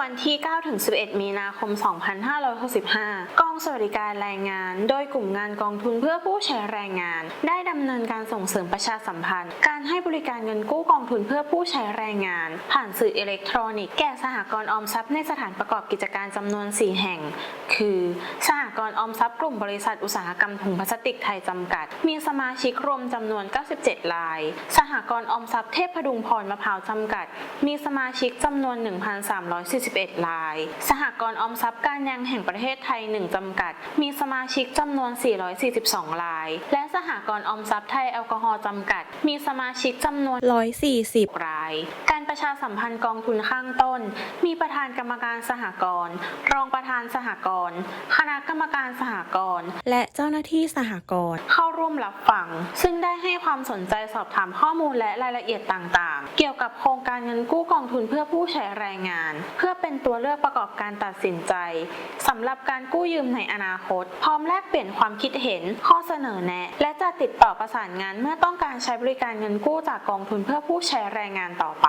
วันที่ 9-11 มีนาคม 2565 กองสวัสดิการแรงงาน โดยกลุ่มงานกองทุนเพื่อผู้ใช้แรงงาน ได้ดำเนินการส่งเสริมประชาสัมพันธ์ การให้บริการเงินกู้กองทุนเพื่อผู้ใช้แรงงาน ผ่านสื่ออิเล็กทรอนิกส์แก่สหกรณ์ออมทรัพย์ในสถานประกอบกิจการจำนวน 4 แห่ง คือสห กรณ์ออมทรัพย์กลุ่มบริษัทอุตสาหกรรมถุงพลาสติกไทยจำกัด มีสมาชิกรวมจำนวน 97 ราย สหกรณ์ออมทรัพย์เทพพดุงพรมะพร้าวจำกัด มีสมาชิกจำนวน 1,341 ราย สหกรณ์ออมทรัพย์การยางแห่งประเทศไทย 1 จำกัด มีสมาชิกจำนวน 442 ราย และสหกรณ์ออมทรัพย์ไทยแอลกอฮอล์จำกัด มีสมาชิกจำนวน 140 รายการ ประชาสัมพันธ์กองทุนข้างต้น มีประธานกรรมการสหกรณ์รองประธานสหกรณ์คณะกรรมการสหกรณ์และเจ้าหน้าที่สหกรณ์เข้าร่วมรับฟัง ซึ่งได้ให้ความสนใจสอบถามข้อมูลและรายละเอียดต่างๆ เกี่ยวกับโครงการเงินกู้กองทุนเพื่อผู้ใช้แรงงาน เพื่อเป็นตัวเลือกประกอบการตัดสินใจสำหรับการกู้ยืมในอนาคต พร้อมแลกเปลี่ยนความคิดเห็น ข้อเสนอแนะ และจะติดต่อประสานงานเมื่อต้องการใช้บริการเงินกู้จากกองทุนเพื่อผู้ใช้แรงงานต่อไป